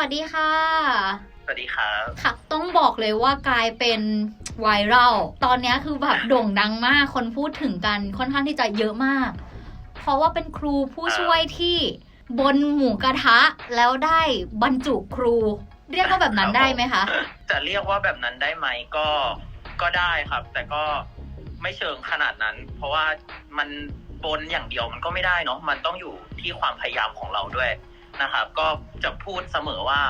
วัสดีค่ะ สวัสดีครับค่ะต้องบอกเลยว่ากลายเป็นไวรัลตอนนี้คือแบบโด่งดังมากคนพูดถึงกันค่อนข้างที่จะเยอะมาก เพราะว่าเป็นครูผู้ช่วยที่บนหมูกระทะแล้วได้บรรจุครู เรียกว่าแบบนั้นได้ไหมคะ จะเรียกว่าแบบนั้นได้ไหมก็ก็ได้ครับ แต่ก็ไม่เชิงขนาดนั้น เพราะว่ามันบนอย่างเดียวมันก็ไม่ได้เนาะมันต้องอยู่ที่ความพยายามของเราด้วย นะครับ ก็จะพูดเสมอว่า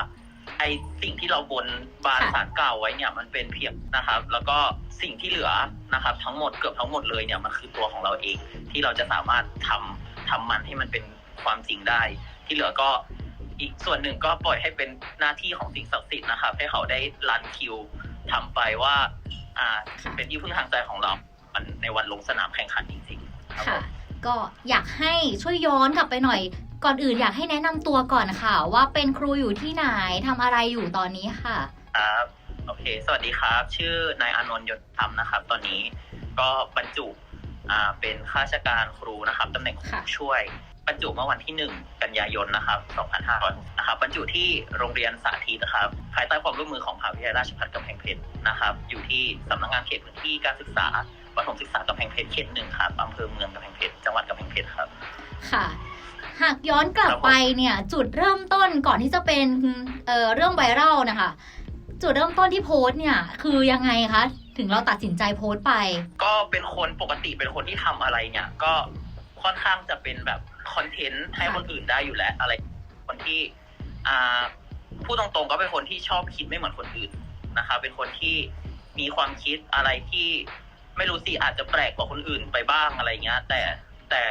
ไอสิ่งที่เราบนบานสารกล่าวไว้เนี่ยมันเป็นเพียงนะครับ แล้วก็สิ่งที่เหลือนะครับ ทั้งหมดเกือบทั้งหมดเลยเนี่ยมันคือตัวของเราเอง ที่เราจะสามารถทำทำมันให้มันเป็นความจริงได้ ที่เหลือก็อีกส่วนหนึ่งก็ปล่อยให้เป็นหน้าที่ของสิ่งศักดิ์สิทธิ์นะครับ ให้เขาได้รันคิวทำไปว่า อ่าเป็นที่พึ่งทางใจของเรามันในวันลงสนามแข่งขันจริงๆครับผค่ะก็อยากให้ช่วยย้อนกลับไปหน่อย ก่อนอื่นอยากให้แนะนำตัวก่อนค่ะ ว่าเป็นครูอยู่ที่ไหนทำอะไรอยู่ตอนนี้ค่ะ ครับโอเค สวัสดีครับ ชื่อนายอานนท์ยศธรรมนะครับ ตอนนี้ก็บรรจุอ่าเป็นข้าราชการครูนะครับตำแหน่งครูค่ะ ช่วย บรรจุเมื่อวันที่ 1 กันยายนนะครับ2500นะครับบรรจุที่โรงเรียนสาธิตนะครับภายใต้ความร่วมมือของมหาวิทยาลัยราชภัฏกำแพงเพชรนะครับ อยู่ที่สำนักงานเขตพื้นที่การศึกษาประถมศึกษากำแพงเพชรเขตหนึ่งครับอำเภอเมืองกำแพงเพชรจังหวัดกำแพงเพชรครับ ค่ะ หากย้อนกลับไปเนี่ยจุดเริ่มต้นก่อนที่จะเป็นเอ่อเรื่องไวรัลนะคะ จุดเริ่มต้นที่โพสต์เนี่ย คือยังไงคะ ถึงเราตัดสินใจโพสต์ไป ก็เป็นคนปกติเป็นคนที่ทำอะไรเนี่ย ก็ค่อนข้างจะเป็นแบบคอนเทนต์ให้คนอื่นได้อยู่แล้ว อะไร คนที่อ่าพูดตรงๆก็เป็นคนที่ชอบคิดไม่เหมือนคนอื่นนะคะ เป็นคนที่มีความคิดอะไรที่ไม่รู้สิอาจจะแปลกกว่าคนอื่นไปบ้างอะไรเงี้ย แต่แต่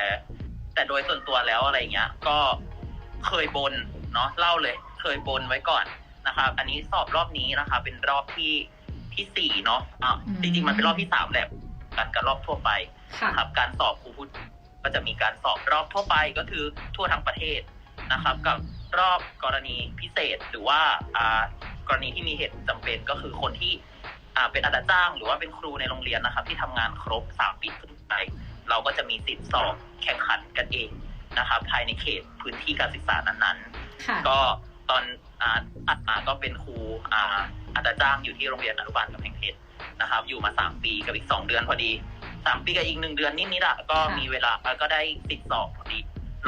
แต่โดยส่วนตัวแล้วอะไรเงี้ย ก็เคยบนเนาะเล่าเลย เคยบนไว้ก่อนนะครับ อันนี้สอบรอบนี้นะคะ เป็นรอบที่ที่สี่เนาะอะอืมจริงๆมันเป็นรอบที่สามแหละกันกับรอบทั่วไปค่ะนะครับ การสอบครูพูดก็จะมีการสอบรอบทั่วไปก็คือทั่วทั้งประเทศนะครับ กับรอบกรณีพิเศษหรือว่าอ่ากรณีที่มีเหตุจำเป็นก็คือคนที่อ่าเป็นอาจารย์จ้าง หรือว่าเป็นครูในโรงเรียนนะครับ ที่ทำงานครบสามปีขึ้นไป เราก็จะมีสิทธิ์สอบแข่งขันกันเองนะครับภายในเขตพื้นที่การศึกษานั้นๆค่ะก็ตอนอ่าอัดมาก็เป็นครูอ่าอาจารย์จ้างอยู่ที่โรงเรียนอนุบาลกำแพงเพชรนะครับ อยู่มาสามปีกับอีกสองเดือนพอดีสามปีกับอีกหนึ่งเดือนนิดๆอะก็ค่ะมีเวลาก็ได้ติดสอบพอดี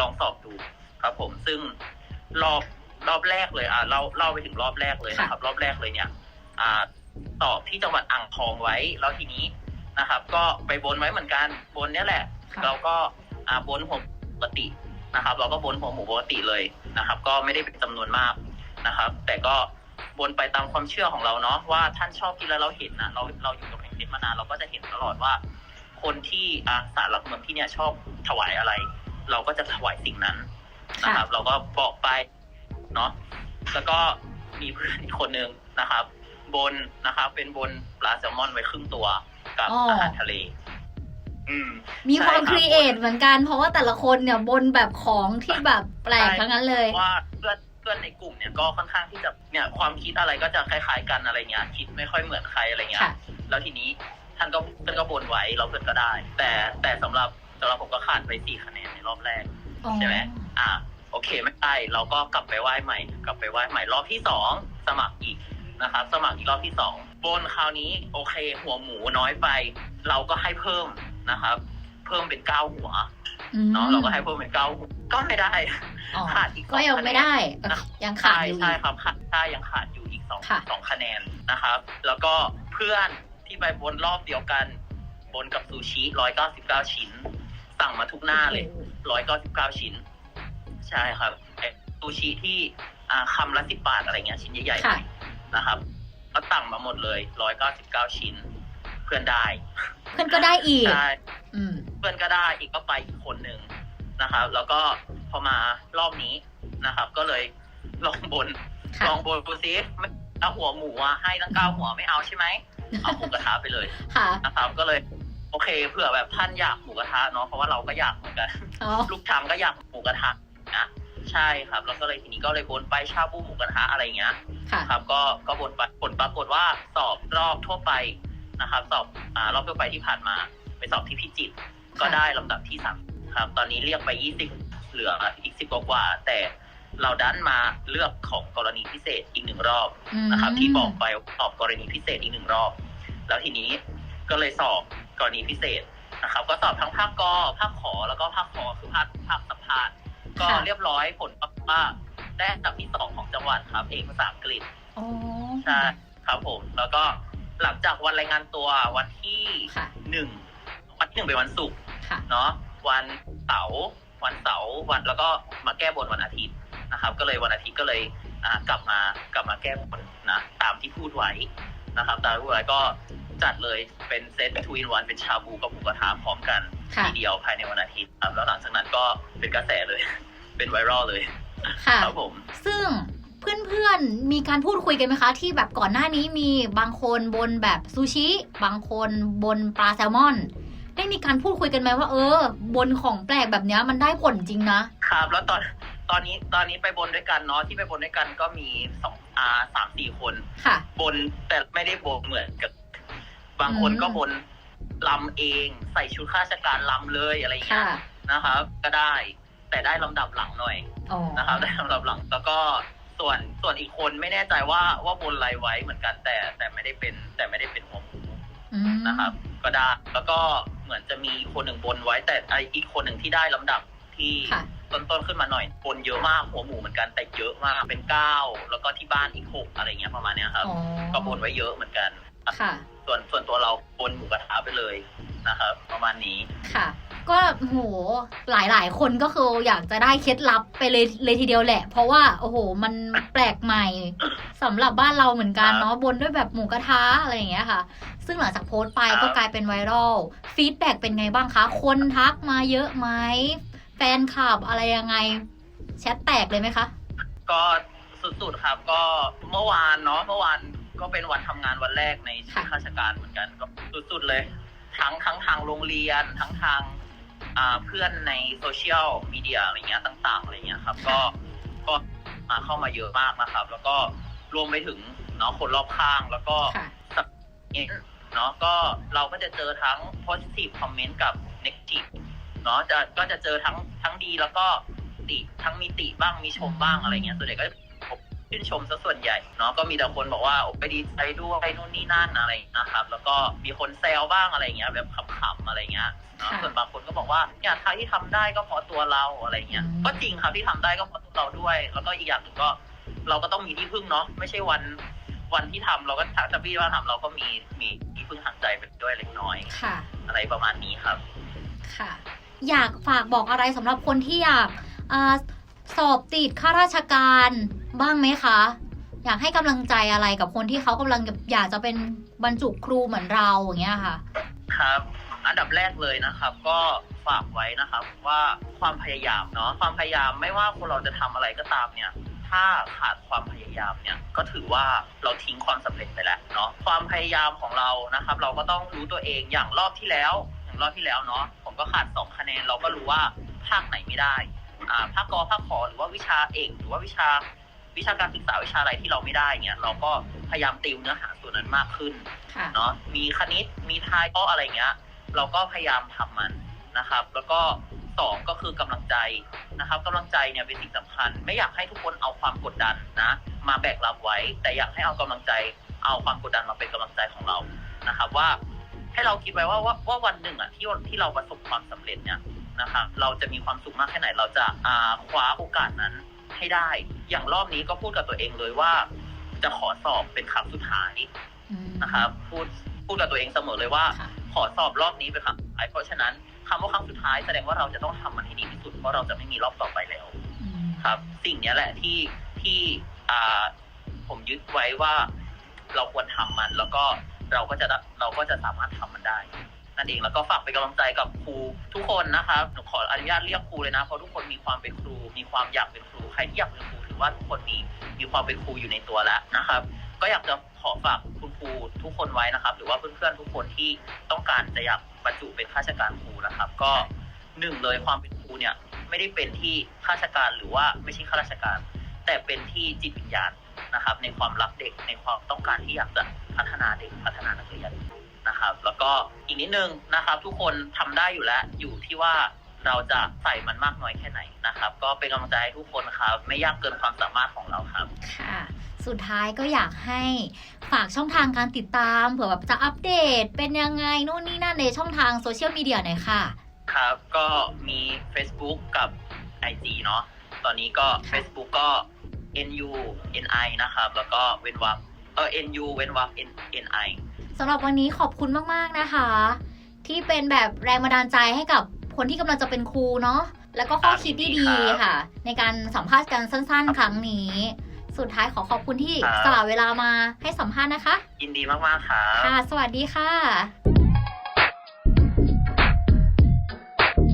ลองสอบดูครับผมซึ่งรอบรอบแรกเลยอ่าเล่าเล่าไปถึงรอบแรกเลยนะครับ รอบแรกเลยเนี่ย อ่าสอบที่จังหวัดอ่างทองไว้ แล้วทีนี้ นะครับ ก็ไปบนไว้เหมือนกันบนเนี่ยแหละค่ะเราก็อ่าบนหัวปกตินะครับ เราก็บนหัวหมูปกติเลยนะครับ ก็ไม่ได้เป็นจำนวนมากนะครับ แต่ก็บนไปตามความเชื่อของเราเนาะว่าท่านชอบกินแล้วเราเห็นนะเราเราอยู่กับเพลงเพชรมานานเราก็จะเห็นตลอดว่า คนที่อาสารหลักเมืองที่เนี่ยชอบถวายอะไร เราก็จะถวายสิ่งนั้นนะครับ เราก็บอกไปเนาะแล้วก็มีเพื่อนอีกคนนึงนะครับ บนนะครับเป็นบนปลาแซลมอนไว้ครึ่งตัวกับอ๋ออ อาหารทะเลอืมมีความใช่ครับรีเอทเหมือนกัน เพราะว่าแต่ละคนเนี่ยบนแบบของที่แบบแปลกทั้งนั้นเลย ว่าเพื่อนเพื่อนในกลุ่มเนี่ยก็ค่อนข้างที่จะเนี่ยความคิดอะไรก็จะคล้ายๆกันอะไรเงี้ยคิดไม่ค่อยเหมือนใครอะไรเงี้ย ค่ะ แล้วทีนี้ท่านก็เพื่อนก็บนไว้เราเพื่อนก็ได้ แต่แต่สำหรับสำหรับผมก็ขาดไปสี่คะแนนในรอบแรก อ๋อ ใช่ไหม อ่า โอเค ไม่ได้ เราก็กลับไปไหว้ใหม่ กลับไปไหว้ใหม่ รอบที่สองสมัครอีก นะครับสมัครอีกรอบที่สองบนคราวนี้โอเค หัวหมูน้อยไป เราก็ให้เพิ่มนะครับ เพิ่มเป็นเก้าหัวอืมเนาะเราก็ให้เพิ่มเป็นเก้าหัวก็ไม่ได้อ๋อขาดอีกสองก็ยังไม่ได้คะแนนยังขาดใช่อยู่ใช่อีกครับขาดใช่ยังขาดอยู่อีกสองค่ะสองคะแนนนะครับ แล้วก็เพื่อนที่ไปบนรอบเดียวกันบนกับซูชิร้อยเก้าสิบเก้าชิ้น สั่งมาทุกหน้าเลยร้อยเก้าสิบเก้าชิ้น ใช่ครับไอ้ซูชิที่อ่าคำละสิบบาทอะไรเงี้ยชิ้นใหญ่ๆหค่ะ น่อยนะครับก็สั่งมาหมดเลยร้อยเก้าสิบเก้าชิ้น เพื่อนได้ เพื่อนก็ได้อีกใช่อืมเพื่อนก็ได้อีกก็ไปอีกคนหนึ่งนะครับ แล้วก็พอมารอบนี้นะครับ ก็เลยลองบนค่ะลองบนดูซิไม่เอาหัวหมูอะให้ตั้งเก้าหัวไม่เอาใช่ไหมเอาหมูกระทะไปเลยค่ะนะครับ ก็เลยโอเคเผื่อแบบท่านอยากหมูกระทะเนาะเพราะว่าเราก็อยากเหมือนกันอ๋อลูกช้างก็อยากหมูกระทะนะ ใช่ครับ แล้วก็เลยทีนี้ก็เลยบนไปชาบูหมูกระทะอะไรอย่างเงี้ยค่ะครับ ก็ก็บนไปผลปรากฏว่าสอบรอบทั่วไปนะครับ สอบอ่ารอบทั่วไปที่ผ่านมา ไปสอบที่พิจิตรก็ได้ลำดับที่สามครับ ตอนนี้เรียกไปยี่สิบเหลืออีกสิบกว่าๆแต่เราดันมาเลือกของกรณีพิเศษอีกหนึ่งรอบอืมนะครับ ที่บอกไปสอบกรณีพิเศษอีกหนึ่งรอบ แล้วทีนี้ก็เลยสอบกรณีพิเศษนะครับ ก็สอบทั้งภาคกอภาคขอแล้วก็ภาคคอคือภาคภาคสัมภาษณ์ ก็ค่ะ เรียบร้อยผลออกมาได้อันดับที่สองของจังหวัดครับ เอกภาษาอังกฤษโอ้ใช่ครับผม แล้วก็หลังจากวันรายงานตัววันที่ค่ะ หนึ่งวันที่หนึ่งเป็นวันศุกร์ค่ะ เนาะวันเสาร์วันเสาร์วันแล้วก็มาแก้บนวันอาทิตย์นะครับ ก็เลยวันอาทิตย์ก็เลยอ่ากลับมากลับมาแก้บนนะตามที่พูดไว้นะครับตามที่พูดไว้ก็ จัดเลยเป็นเซตทวินวันเป็นชาบูกับหมูกระทะพร้อมกันค่ะทีเดียวภายในวันอาทิตย์ครับแล้วหลังจากนั้นก็เป็นกระแสเลย เป็นไวรัลเลยค่ะครับผม ซึ่งเพื่อนๆ มีการพูดคุยกันไหมคะ ที่แบบก่อนหน้านี้มีบางคนบนแบบซูชิ บางคนบนปลาแซลมอน ได้มีการพูดคุยกันไหมว่า เออ บนของแปลกแบบเนี้ยมันได้ผลจริงนะ ครับ แล้วตอนตอนนี้ตอนนี้ไปบนด้วยกันเนาะที่ไปบนด้วยกันก็มีสองอ่าสามสี่คน ค่ะ บนแต่ไม่ได้บนเหมือนกับ บางคนอืมก็บนลำเองใส่ชุดข้าราชการลำเลยอะไรอย่างเงี้ค่ะยนะครับ ก็ได้ แต่ได้ลำดับหลังหน่อยอ๋อนะครับ ได้ลำดับหลัง แล้วก็ส่วนส่วนอีกคนไม่แน่ใจว่าว่าบนอะไรไว้เหมือนกันแต่แต่ไม่ได้เป็น แต่ไม่ได้เป็นหัวหมูอืมนะครับ ก็ได้แล้วก็เหมือนจะมีคนหนึ่งบนไว้ แต่ไออีกคนหนึ่งที่ได้ลำดับที่ค่ะต้นๆขึ้นมาหน่อยบนเยอะมากหัวหมูเหมือนกันแต่เยอะมากเป็นเก้าแล้วก็ที่บ้านอีกหกอะไรเงี้ยประมาณเนี้ยครับอ๋อก็บนไว้เยอะเหมือนกันค่ะ ส่วนส่วนตัวเราบนหมูกระทะไปเลยนะครับ ประมาณนี้ค่ะ ก็โหหลายหลายๆคนก็คืออยากจะได้เคล็ดลับไปเลยเลยทีเดียวแหละ เพราะว่าโอ้โห มันแปลกใหม่สำหรับบ้านเราเหมือนกันเนาะบนด้วยแบบหมูกระทะอะไรอย่างเงี้ยค่ะ ซึ่งหลังจากโพสต์ไปครับก็กลายเป็นไวรัลฟีดแบ็กเป็นไงบ้างคะ คนทักมาเยอะไหมแฟนคลับอะไรยังไงแชทแตกเลยไหมคะ ก็สุดๆครับก็เมื่อวานเนาะเมื่อวาน ก็เป็นวันทำงานวันแรกในชีวิตค่ะข้าราชการเหมือนกัน ก็สุดๆเลย ทั้งทั้งทางโรงเรียนทั้งทางอ่าเพื่อนในโซเชียลมีเดียอะไรเงี้ยต่างๆอะไรเงี้ยครับ ก็ก็มาเข้ามาเยอะมากนะครับ แล้วก็รวมไปถึงเนาะคนรอบข้างแล้วก็ค่ะเนาะก็เราก็จะเจอทั้ง positive comment กับ negative เนาะจะก็จะเจอทั้งทั้งดีแล้วก็ติทั้งมีติบ้างมีชมบ้างอะไรเงี้ยส่วนใหญ่ก็ ชื่นชมซะส่วนใหญ่เนาะก็มีแต่คนบอกว่าโอ้ไปดีใจด้วยนู่นนี่นั่นอะไรนะครับ แล้วก็มีคนแซวบ้างอะไรเงี้ยแบบขำๆอะไรเงี้ยเนาะค่ะส่วนบางคนก็บอกว่าเนี่ยทางที่ทำได้ก็เพราะตัวเราอะไรเงี้ยอืมก็จริงครับที่ทำได้ก็เพราะตัวเราด้วย แล้วก็อีกอย่างหนึ่งก็ เราก็ต้องมีที่พึ่งเนาะไม่ใช่วันวันที่ทำเราก็ถ้าจะพี่ว่าทำเราก็มีมีที่พึ่งทางใจไปด้วยเล็กน้อยค่ะ อะไรประมาณนี้ครับ ค่ะ อยากฝากบอกอะไรสำหรับคนที่อยากอาสอบติดข้าราชการ บ้างไหมคะ อยากให้กำลังใจอะไรกับคนที่เขากำลังอยากจะเป็นบรรจุครูเหมือนเราอย่างเงี้ยค่ะ ครับ อันดับแรกเลยนะครับ ก็ฝากไว้นะครับว่าความพยายามเนาะความพยายามไม่ว่าคนเราจะทำอะไรก็ตามเนี่ย ถ้าขาดความพยายามเนี่ยก็ถือว่าเราทิ้งความสำเร็จไปแล้วเนาะความพยายามของเรานะครับ เราก็ต้องรู้ตัวเองอย่างรอบที่แล้ว อย่างรอบที่แล้วเนาะผมก็ขาดสองคะแนนเราก็รู้ว่าภาคไหนไม่ได้อ่าภาคกอภาคขอหรือว่าวิชาเอกหรือว่าวิชา วิชาการศึกษาวิชาอะไรที่เราไม่ได้เนี่ยเราก็พยายามติวเนื้อหาส่วนนั้นมากขึ้นค่ะเนาะมีคณิตมีไทยก็อะไรเงี้ย เราก็พยายามทำมันนะครับ แล้วก็สองก็คือกำลังใจนะครับกำลังใจเนี่ยเป็นสิ่งสำคัญ ไม่อยากให้ทุกคนเอาความกดดันนะ มาแบกรับไว้ แต่อยากให้เอากำลังใจเอาความกดดันมาเป็นกำลังใจของเรานะครับ ว่าให้เราคิดไว้ว่าว่าว่าวันหนึ่งอะที่ที่เราประสบความสำเร็จเนี่ยนะครับเราจะมีความสุขมากแค่ไหนเราจะอ่าคว้าโอกาสนั้น ให้ได้ อย่างรอบนี้ก็พูดกับตัวเองเลยว่า จะขอสอบเป็นครั้งสุดท้ายอืมนะครับพูดพูดกับตัวเองเสมอเลยว่าค่ะขอสอบรอบนี้เป็นครั้งสุดท้ายเพราะฉะนั้นคำว่าครั้งสุดท้ายแสดงว่าเราจะต้องทำมันให้ดีที่สุดเพราะเราจะไม่มีรอบต่อไปแล้วอืมครับ สิ่งเนี้ยแหละที่ที่อ่าผมยึดไว้ว่าเราควรทำมันแล้วก็เราก็จะได้เราก็จะสามารถทำมันได้ นั่นเองแล้วก็ฝากเป็นกำลังใจกับครูทุกคนนะครับหนูขออนุญาตเรียกครูเลยนะเพราะทุกคนมีความเป็นครู มีความอยากเป็นครูใครที่อยากเป็นครูถือว่าทุกคนมีมีความเป็นครูอยู่ในตัวแล้วนะครับ ก็อยากจะขอฝากคุณครูทุกคนไว้นะครับ หรือว่าเพื่อนๆทุกคนที่ต้องการจะอยากบรรจุเป็นข้าราชการครูนะครับ ก็หนึ่งเลยความเป็นครูเนี่ยไม่ได้เป็นที่ข้าราชการหรือว่าไม่ใช่ข้าราชการ แต่เป็นที่จิตวิญญาณนะครับ ในความรักเด็กในความต้องการที่อยากจะพัฒนาเด็กพัฒนานักเรียน นะครับ แล้วก็อีกนิดนึงนะครับ ทุกคนทำได้อยู่แล้ว อยู่ที่ว่าเราจะใส่มันมากน้อยแค่ไหนนะครับ ก็เป็นกำลังใจให้ทุกคนครับไม่ยากเกินความสามารถของเราครับค่ะสุดท้ายก็อยากให้ฝากช่องทางการติดตามเผื่อแบบจะอัปเดต เป็นยังไงนู่นนี่นั่นในช่องทางโซเชียลมีเดียหน่อยค่ะ ครับก็มี Facebook กับ IG เนาะตอนนี้ก็ Facebook ก็ NU NI นะครับ แล้วก็เว้นวรรคเออ NU เว้นวรรค N NI สำหรับวันนี้ขอบคุณมากๆนะคะ ที่เป็นแบบแรงบันดาลใจให้กับคนที่กำลังจะเป็นครูเนาะแล้วก็ข้อคิดดีๆค่ะ ในการสัมภาษณ์กันสั้น ๆ ครั้งนี้ สุดท้ายขอขอบคุณที่ครับสละเวลามาให้สัมภาษณ์นะคะ ยินดีมากๆครับค่ะ สวัสดีค่ะ